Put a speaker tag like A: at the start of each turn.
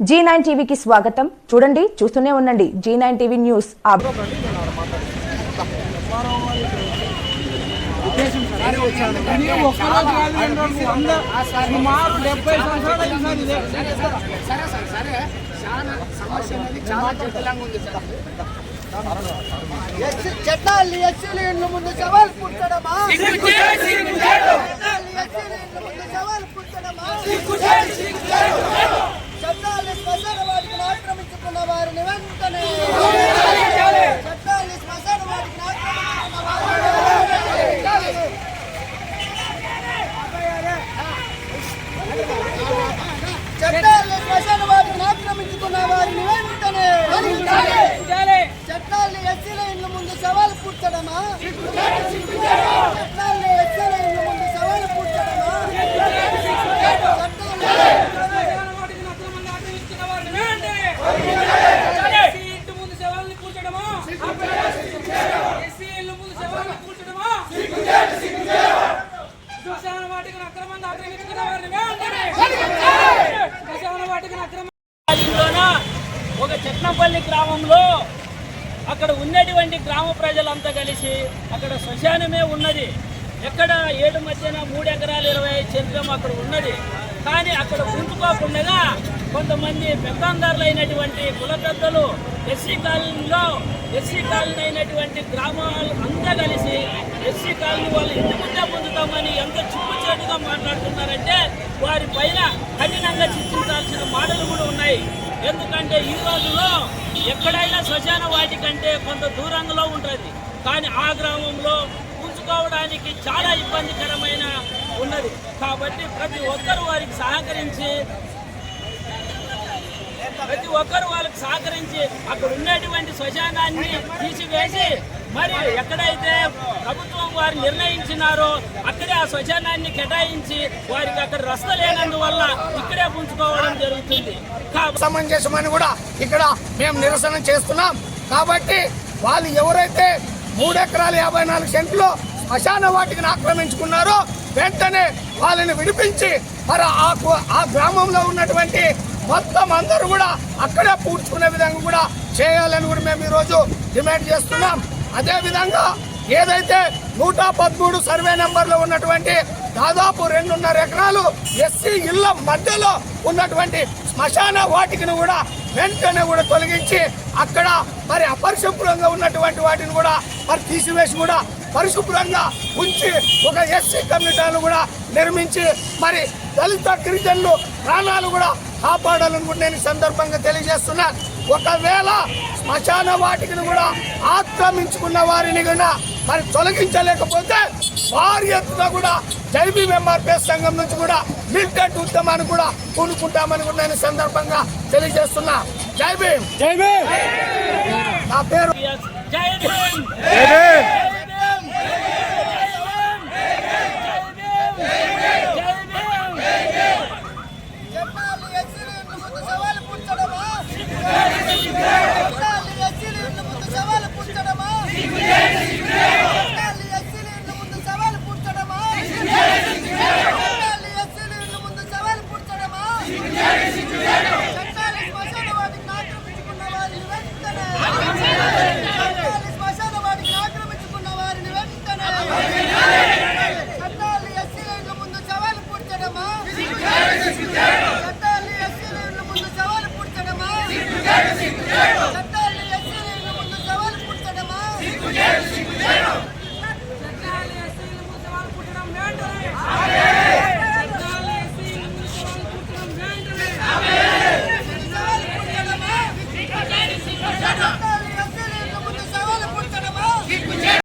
A: G nine టీవీకి స్వాగతం. చూడండి చూస్తూనే ఉండండి. జీ నైన్ టీవీ న్యూస్
B: సుమారు డెబ్బై
C: చట్టాలు ఎస్సీలు ముందు సవాల్ పుట్టడమా చట్టాలు ఎస్సీలు ఇళ్ళ ముందు సవాల్ పుట్టడమా చట్టాలు శ్మశాన వాటికి ఆక్రమించుకున్న వారిని వెంటనే చట్టాలు శ్మశాన వాటికి ఆక్రమించుకున్న వారిని చట్టాలు శ్మశాన వాటికి ఆక్రమించుకున్న వారిని వెంటనే చట్టాలు ఎస్సీల ఇళ్ళ ముందు సవాల్ పుట్టడమా చట్టాలు ఎస్సీల ఇళ్ళ ముందు సవాల్ పుట్టడమా
D: రాజంలోన ఒక చెట్నపల్లి గ్రామంలో అక్కడ ఉన్నటువంటి గ్రామ ప్రజలంతా కలిసి అక్కడ శ్మశానమే ఉన్నది. ఎక్కడ ఏడు మధ్యన మూడు ఎకరాలు ఇరవై ఐదు చంద్రం అక్కడ ఉన్నది. కానీ అక్కడ ఉంచుకోకుండా కొంతమంది పెద్దందారులు అయినటువంటి కులపెద్దలు ఎస్సీ కాలనీలో ఎస్సీ కాలనీ అయినటువంటి గ్రామాలు అంతా కలిసి ఎస్సీ కాలనీ వాళ్ళు ఇంటి ముందే పొందుతామని ఎంత చిక్కుచేటుగా మాట్లాడుతున్నారంటే వారి పైన కఠినంగా చిత్రించాల్సిన మాటలు కూడా ఉన్నాయి. ఎందుకంటే ఈ రోజుల్లో ఎక్కడైనా శ్మశాన వాటి కంటే కొంత దూరంలో ఉంటుంది. కానీ ఆ గ్రామంలో ఉంచుకోవడానికి చాలా ఇబ్బందికరమైన ఉన్నది. కాబట్టి ప్రతి ఒక్కరూ వారికి సహకరించి ప్రతి ఒక్కరు వాళ్ళకి సహకరించి అక్కడ ఉన్నటువంటి శ్మశానాన్ని తీసివేసి మరి ఎక్కడైతే ప్రభుత్వం వారు నిర్ణయించినారో అక్కడే ఆ శ్మశానాన్ని కేటాయించి వారికి అక్కడ రస్త లేనందువల్ల ఇక్కడే పుంజుకోవడం జరుగుతుంది.
E: సమంజసమని కూడా ఇక్కడ మేము నిరసన చేస్తున్నాం. కాబట్టి వాళ్ళు ఎవరైతే మూడు యాభై నాలుగు సెంట్లు శ్మశాన వాటికిని ఆక్రమించుకున్నారో వెంటనే వాళ్ళని విడిపించి మరి ఆ ఆ గ్రామంలో ఉన్నటువంటి మొత్తం అందరూ కూడా అక్కడే పూడ్చుకునే విధంగా కూడా చేయాలని కూడా మేము ఈరోజు డిమాండ్ చేస్తున్నాం. అదేవిధంగా ఏదైతే నూట పదమూడు సర్వే నెంబర్లో ఉన్నటువంటి దాదాపు రెండున్నర ఎకరాలు ఎస్సీ ఇళ్ళ మధ్యలో ఉన్నటువంటి శ్మశాన వాటికను కూడా వెంటనే కూడా తొలగించి అక్కడ మరి అపరిశుభ్రంగా ఉన్నటువంటి వాటిని కూడా మరి తీసివేసి కూడా పరిశుభ్రంగా ఉంచి ఒక ఎస్సీ కమ్యూనిటీలను కూడా నిర్మించి మరి దళిత గిరిజనులు ప్రాణాలు కూడా కాపాడాలని కూడా నేను సందర్భంగా తెలియజేస్తున్నాను ఒకవేళ శ్మశాన వాటికిని కూడా ఆక్రమించుకున్న వారిని కూడా మరి తొలగించలేకపోతే భారీ ఎత్తున కూడా జైబీ ఎంఆర్పిఎస్ సంఘం నుంచి కూడా మిలిటెంట్ ఉద్యమాన్ని కూడా పూనుకుంటామని కూడా నేను సందర్భంగా తెలియజేస్తున్నా. జై భీమ్!
B: జై భీమ్!
E: నా పేరు
D: జై Presidente!